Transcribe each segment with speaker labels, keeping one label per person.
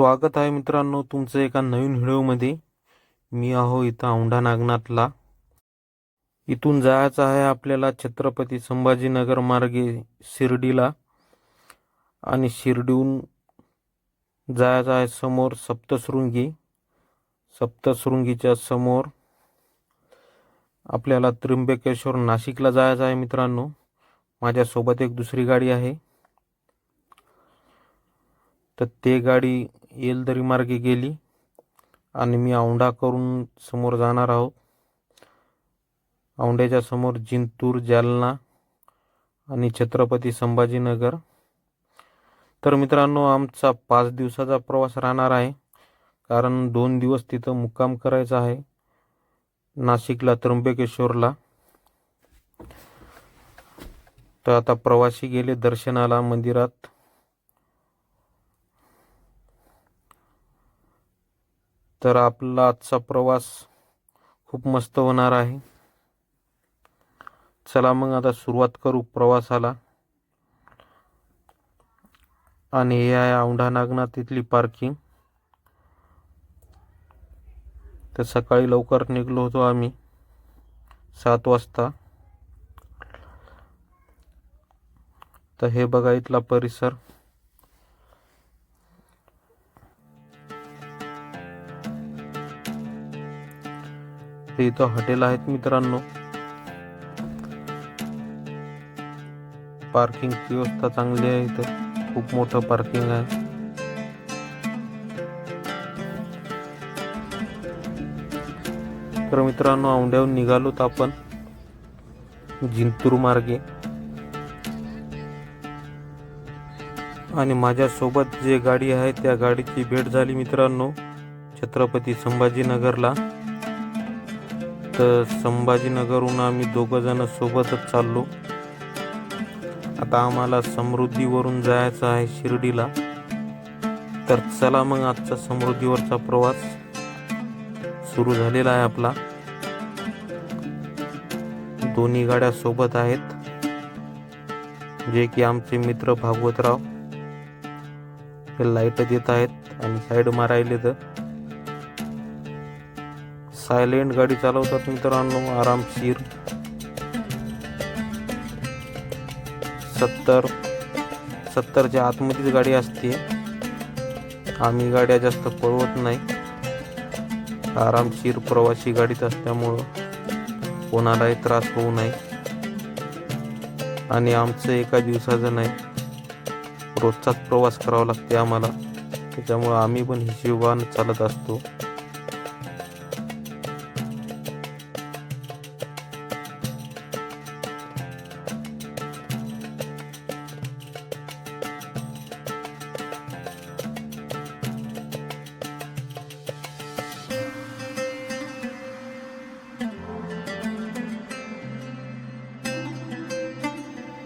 Speaker 1: स्वागत आहे मित्रांनो तुमचं एका नवीन व्हिडिओमध्ये. मी आहो इथं औंढा नागनाथला. इथून जायचं आहे आपल्याला छत्रपती संभाजीनगर मार्गे शिर्डीला. आणि शिर्डीहून जायचं आहे समोर सप्तशृंगी. सप्तशृंगीच्या समोर आपल्याला त्र्यंबकेश्वर नाशिकला जायचं आहे मित्रांनो. माझ्यासोबत एक दुसरी गाडी आहे. तर ते गाडी येलदरी मार्गे गेली आणि मी औंढा करून समोर जाणार आहोत. औंढ्याच्या समोर जिंतूर जालना आणि छत्रपती संभाजीनगर. तर मित्रांनो आमचा पाच दिवसाचा प्रवास राहणार आहे. कारण दोन दिवस तिथं मुक्काम करायचा आहे. नाशिकला त्र्यंबकेश्वरला. तर आता प्रवासी गेले दर्शनाला मंदिरात. तर आपला आजचा प्रवास खूप मस्त होणार आहे. चला मग आता सुरुवात करू प्रवासाला. आणि हे आहे औंढा नागनाथ इथली पार्किंग तर सकाळी लवकर निघलो होतो आम्ही. सात वाजता. तर हे बघा इथला परिसर. ते इथं हॉटेल आहेत मित्रांनो. पार्किंगची व्यवस्था चांगली आहे इथं. खूप मोठं पार्किंग आहे. तर मित्रांनो औंढ्याहून निघालोत आपण. जिंतूर मार्गे. आणि माझ्यासोबत जे गाडी आहे त्या गाडीची भेट झाली मित्रांनो छत्रपती संभाजीनगरला. तर संभाजीनगरहून आम्ही दोघं जण सोबतच चाललो. आता आम्हाला समृद्धीवरून जायचं आहे शिर्डीला. तर चला मग आजचा समृद्धीवरचा प्रवास सुरू झालेला आहे आपला. दोन्ही गाड्या सोबत आहेत. जे की आमचे मित्र भागवतराव. हे लाइट देत आहेत आणि साईड मारायले तर सायलेंट गाडी चालवतात मित्रांनो आरामशीर सत्तर सत्तरच्या आतमध्येच गाडी असते. आम्ही गाड्या जास्त पळवत नाही. आरामशीर प्रवासी गाडीत असल्यामुळं कोणालाही त्रास होऊ नये. आणि आमचं एका दिवसाचं नाही रोजचाच प्रवास करावा लागते आम्हाला. त्याच्यामुळं आम्ही पण हिशोबानं चालत असतो.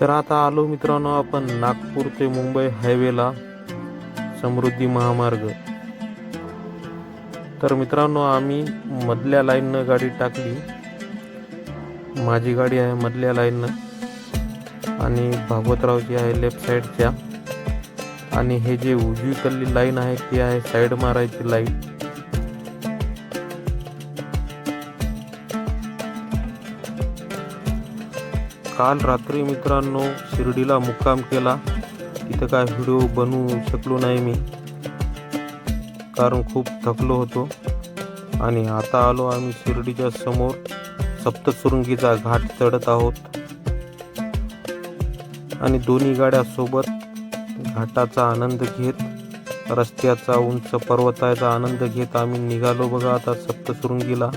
Speaker 1: तर आता आलो मित्रांनो आपण नागपूर ते मुंबई हायवेला समृद्धी महामार्ग. तर मित्रांनो आम्ही मधल्या लाईननं गाडी टाकली. माझी गाडी आहे मधल्या लाईननं आणि भागवतरावची आहे लेफ्ट साईडच्या. आणि हे जे उजवीकडली लाईन आहे ती आहे साईड मारायची लाईन. काल रात्री मित्रांनो शिर्डीला मुक्काम केला. तिथं काय व्हिडिओ बनवू शकलो नाही मी. कारण खूप थकलो होतो. आणि आता आलो आम्ही शिर्डीच्या समोर. सप्तसुरुंगीचा घाट चढत आहोत. आणि दोन्ही गाड्या सोबत घाटाचा आनंद घेत रस्त्याचा उंच पर्वताचा आनंद घेत आम्ही निघालो बघा आता सप्तसुरुंगीला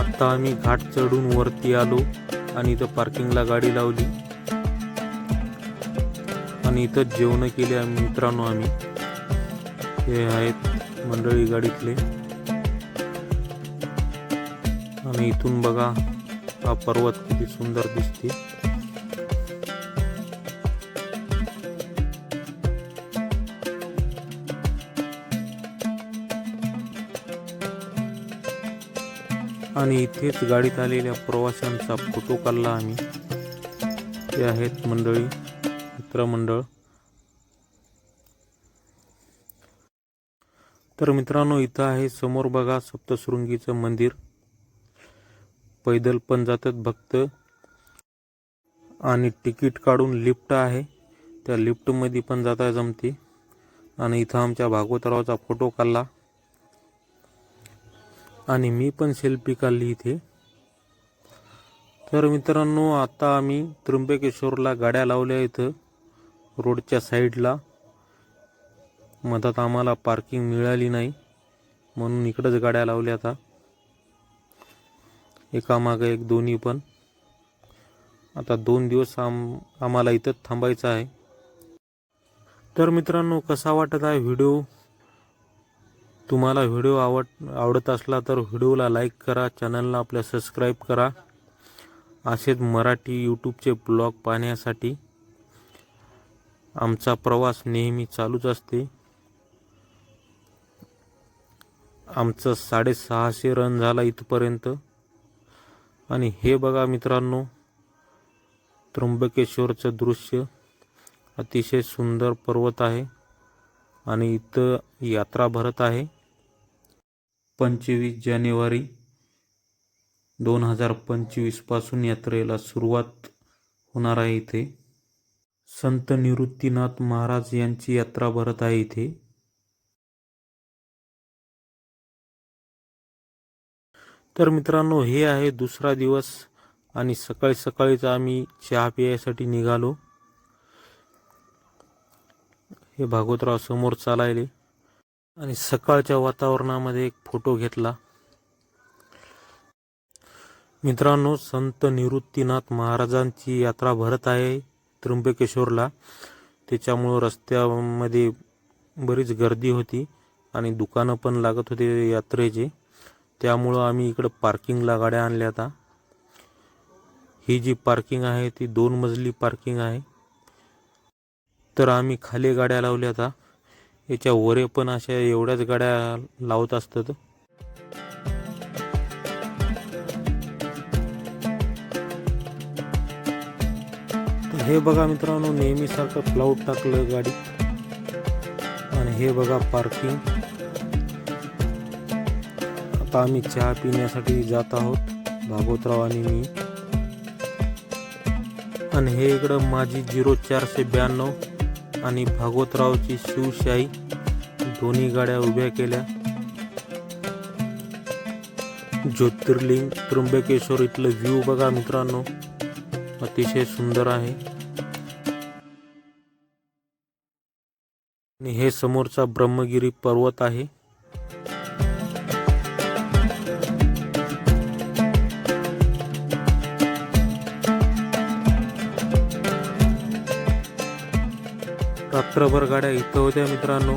Speaker 1: आत्ता आम्ही घाट चढून वरती आलो आणि इथं पार्किंगला गाडी लावली. आणि इथं जेवण केले आम्ही मित्रांनो आम्ही. हे आहेत मंडळी गाडीतले. आणि इथून बघा हा पर्वत किती सुंदर दिसते आणि इथेच गाडीत आलेल्या प्रवाशांचा फोटो काढला आम्ही. ते आहेत मंडळी मित्रमंडळ. तर मित्रांनो इथं आहे समोर बघा सप्तशृंगीचं मंदिर. पैदल पण जातात भक्त. आणि तिकीट काढून लिफ्ट आहे. त्या लिफ्टमध्ये पण जाता जमते. आणि इथं आमच्या भागवतरावचा फोटो काढला. आणि मी पण सेल्फी काढली इथे. तर मित्रांनो आता आम्ही त्र्यंबकेश्वरला गाड्या लावल्या इथं रोडच्या साईडला. मधात आम्हाला पार्किंग मिळाली नाही म्हणून इकडंच गाड्या लावल्या आता. एकामागे एक दोन्ही पण. आता दोन दिवस आम आम्हाला इथंच थांबायचं आहे. तर मित्रांनो कसा वाटत आहे व्हिडिओ? तुम्हाला व्हिडिओ आवड आवडत असला तर व्हिडिओला लाईक करा चॅनलला आपल्या सबस्क्राईब करा. असेच मराठी यूट्यूबचे ब्लॉग पाहण्यासाठी आमचा प्रवास नेहमी चालूच असते. आमचं साडेसहाशे रन झाला इथपर्यंत. आणि हे बघा मित्रांनो त्र्यंबकेश्वरचं दृश्य अतिशय सुंदर पर्वत आहे. आणि इथं यात्रा भरत आहे. पंचवीस जानेवारी दोन हजार पंचवीसपासून यात्रेला सुरुवात होणार आहे इथे. संत निवृत्तीनाथ महाराज यांची यात्रा भरत आहे इथे. तर मित्रांनो हे आहे दुसरा दिवस आणि सकाळी सकाळीच आम्ही चहा पियासाठी निघालो. हे भागवतराव समोर चालायले. आणि सकाळच्या वातावरणामध्ये एक फोटो घेतला. मित्रांनो संत निवृत्तीनाथ महाराजांची यात्रा भरत आहे त्र्यंबकेश्वरला. त्याच्यामुळं रस्त्यामध्ये बरीच गर्दी होती आणि दुकानं पण लागत होते यात्रेचे. त्यामुळं आम्ही इकडं पार्किंगला गाड्या आणल्या आता. ही जी पार्किंग आहे ती दोन मजली पार्किंग आहे. तर आम्ही खाली गाड्या लावल्या आता. याच्या वरे पण अशा एवढ्याच गाड्या लावत असतात. हे बघा मित्रांनो नेहमीसारखं फ्लाऊट टाकलं गाडी. आणि हे बघा पार्किंग आता आम्ही चहा पिण्यासाठी जात आहोत भागवतराव आणि मी. आणि हे इकडं माझी झिरो चारशे ब्याण्णव. आणि भागवतरावची शिवशाही दोन्ही गाड्या उभ्या केल्या. ज्योतिर्लिंग त्र्यंबकेश्वर इथलं व्ह्यू बघा मित्रांनो. अतिशय सुंदर आहे. आणि हे समोरचा ब्रह्मगिरी पर्वत आहे. रात्रभर गाड्या इथं होत्या मित्रांनो.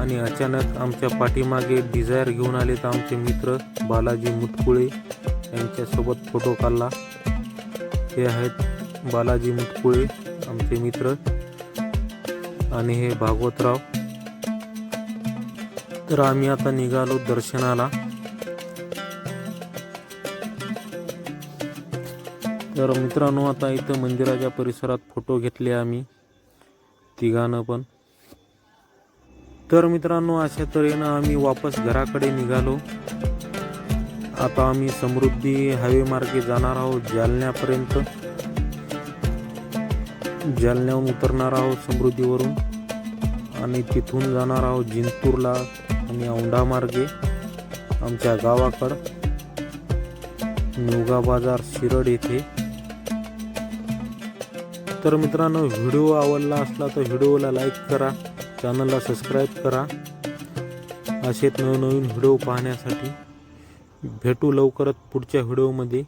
Speaker 1: आणि अचानक आमच्या पाठीमागे डिझायर घेऊन आले तर आमचे मित्र बालाजी मुटकुळे यांच्यासोबत फोटो काढला. हे आहेत बालाजी मुटकुळे आमचे मित्र. आणि हे भागवतराव. तर आम्ही आता निघालो दर्शनाला. तर मित्रांनो आता इथं मंदिराच्या परिसरात फोटो घेतले आम्ही. तिघानं पण. तर मित्रांनो अशा तऱ्हेनं आम्ही वापस घराकडे निघालो. आता आम्ही समृद्धी हायवे मार्गे जाणार आहोत जालन्यापर्यंत. जालन्याहून उतरणार आहोत समृद्धीवरून. आणि तिथून जाणार आहोत जिंतूरला आणि औंढा मार्गे आमच्या गावाकडं. निवगा बाजार शिरड येथे. तर मित्रांनो व्हिडिओ आवडला असला तर व्हिडिओला लाईक करा चॅनलला सबस्क्राईब करा. असे नवनवीन व्हिडिओ पाहण्यासाठी भेटू लवकरच पुढच्या व्हिडिओमध्ये.